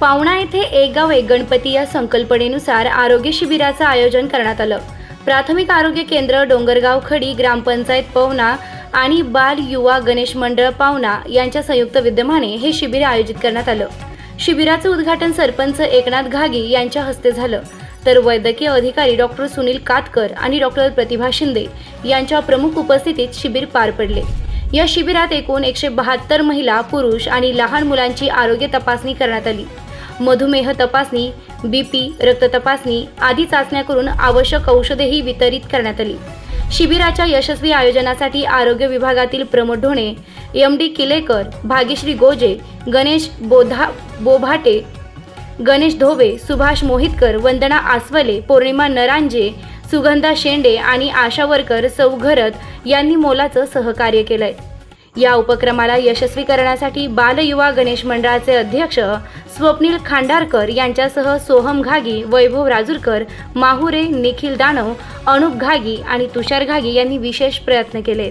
पावणा येथे एक गाव एक गणपती या संकल्पनेनुसार आरोग्य शिबिराचं आयोजन करण्यात आलं. प्राथमिक आरोग्य केंद्र डोंगरगाव खडी ग्रामपंचायत पवना आणि बाल युवा गणेश मंडळ पावना यांच्या संयुक्त विद्यमाने हे शिबिर आयोजित करण्यात आलं. शिबिराचं उद्घाटन सरपंच एकनाथ घागी यांच्या हस्ते झालं. तर वैद्यकीय अधिकारी डॉक्टर सुनील कातकर आणि डॉक्टर प्रतिभा शिंदे यांच्या प्रमुख उपस्थितीत शिबिर पार पडले. या शिबिरात एकूण एकशे बहात्तर महिला पुरुष आणि लहान मुलांची आरोग्य तपासणी करण्यात आली. मधुमेह तपासणी बीपी रक्त तपासणी आदी चाचण्या करून आवश्यक औषधेही वितरित करण्यात आली. शिबिराच्या यशस्वी आयोजनासाठी आरोग्य विभागातील प्रमोद ढोणे एम डी किलेकर भाग्यश्री गोजे गणेश बोधा बोभाटे गणेश धोबे सुभाष मोहितकर वंदना आसवले पौर्णिमा नरांजे सुगंधा शेंडे आणि आशा सौघरत यांनी मोलाचं सहकार्य केलंय. या उपक्रमाला यशस्वी करण्यासाठी बालयुवा गणेश मंडळाचे अध्यक्ष स्वप्नील खांडारकर यांच्यासह सोहम घागी वैभव राजूरकर माहुरे निखिल दानव अनुप घागी आणि तुषार घागी यांनी विशेष प्रयत्न केले.